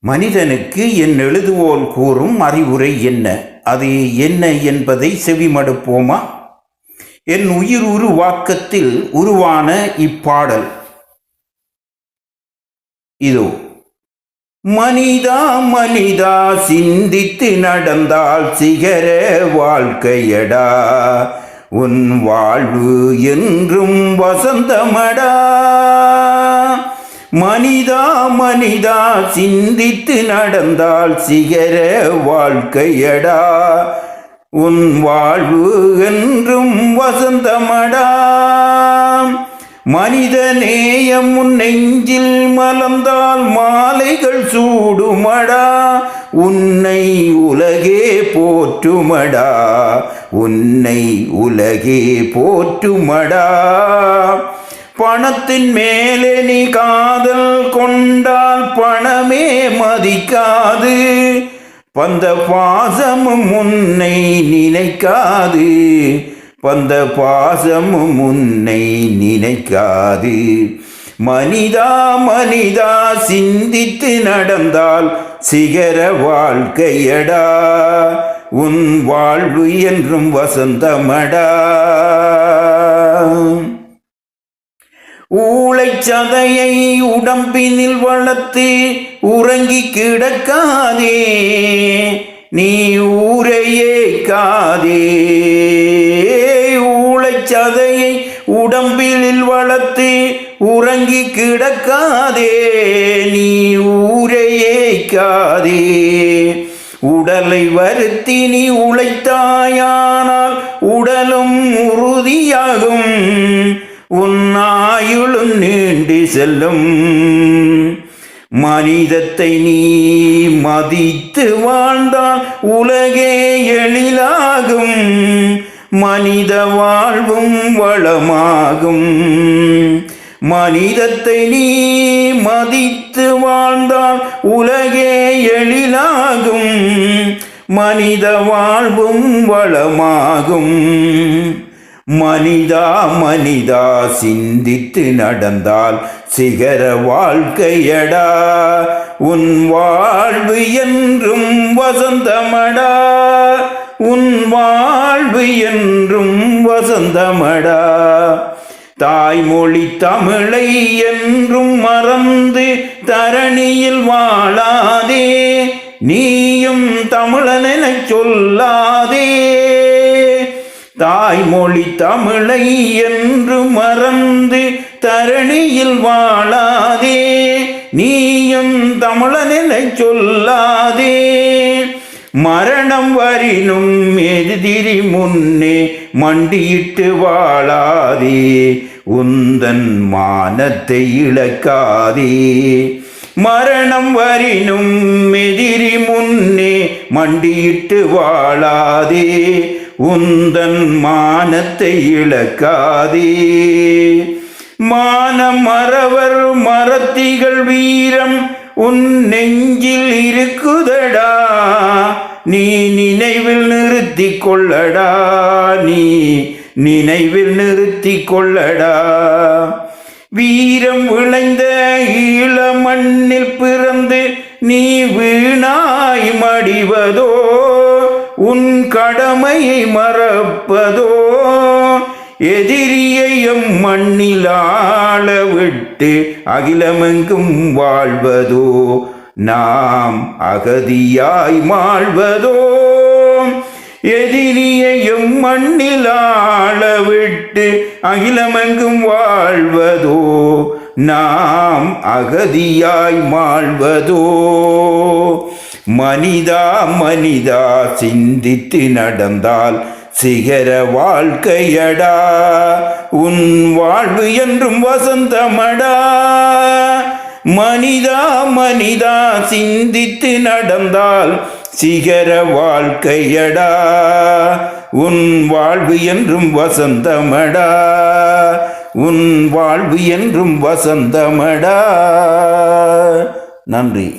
மனிதனுக்கு என் எழுதுவோல் கூறும் அறிவுரை என்ன? அது என்ன என்பதை செவிமடுப்போமா? என் உயிர் உருவாக்கத்தில் உருவான இப்பாடல். இதோ மனிதா மனிதா சிந்தித்து நடந்தால் சிகர வாழ்க்கையடா. உன் வாழ்வு என்றும் வசந்தமடா. மனிதா சிந்தித்து நடந்தால் சிகர வாழ்க்கையடா. உன் வாழ்வு என்றும் வசந்தமடா. மனித நேயம் உன் நெஞ்சில் மலர்ந்தால் மாலைகள் சூடுமடா. உன்னை உலகே போற்றுமடா. உன்னை உலகே போற்றுமடா. பணத்தின் மேலே நீ காதல் கொண்டால் பணமே மதிக்காது. பந்த பாசமும் உன்னை நினைக்காது. பந்த பாசமும் உன்னை நினைக்காது. மனிதா மனிதா சிந்தித்து நடந்தால் சிகர வாழ்க்கையடா. உன் வாழ்வு என்றும் வசந்தமடா. ஊளை சதையை உடம்பினில் வளர்த்து உறங்கி கிடக்காதே. நீ ஊரையே காதே. ஊளைச்சதையை உடம்பினில் வளர்த்து உறங்கி கிடக்காதே. நீ ஊரையே காதே. உடலை வருத்தி நீ உழைத்தாயானால் உடலும் உறுதியாகும். உன்னாயுளும் நீண்டி செல்லும். மனிதத்தை நீ மதித்து வாழ்ந்தால் உலகே எழிலாகும். மனித வாழ்வும் வளமாகும். மனிதத்தை நீ மதித்து வாழ்ந்தால் உலகே எழிலாகும். மனித வாழ்வும் வளமாகும். மனிதா மனிதா சிந்தித்து நடந்தால் சிகர வாழ்க்கையடா. உன் வாழ்வு என்றும் வசந்தமடா. உன் வாழ்வு என்றும் வசந்தமடா. தாய்மொழி தமிழை என்றும் மறந்து தரணியில் வாழாதே. நீயும் தமிழனெனச் சொல்லாதே. தாய்மொழி தமிழை என்று மறந்து தரணியில் வாழாதே. நீயும் தமிழனென சொல்லாதே. மரணம் வரினும் எதிரி முன்னே மண்டியிட்டு வாழாதே. உந்தன் மானத்தை இழக்காதே. மரணம் வரினும் எதிரி முன்னே மண்டியிட்டு வாழாதே. உந்தன் மானத்தை இழக்காதே. மான மறவர் மரத்திகள் வீரம் உன் நெஞ்சில் இருக்குதடா. நீ நினைவில் நிறுத்தி கொள்ளடா. நீ நினைவில் நிறுத்தி கொள்ளடா. வீரம் விளைந்த கடமையை மறப்பதோ? எதிரியையும் மண்ணிலாள விட்டு அகிலமெங்கும் வாழ்வதோ? நாம் அகதியாய் மாழ்வதோ? எதிரியையும் மண்ணிலாள விட்டு அகிலமெங்கும் வாழ்வதோ? நாம் அகதியாய் மாழ்வதோ? மனிதா மனிதா சிந்தித்து நடந்தால் சிகர வாழ்க்கையடா. உன் வாழ்வு என்றும் வசந்தமடா. மனிதா மனிதா சிந்தித்து நடந்தால் சிகர வாழ்க்கையடா. உன் வாழ்வு என்றும் வசந்தமடா. உன் வாழ்வு என்றும் வசந்தமடா. நன்றி.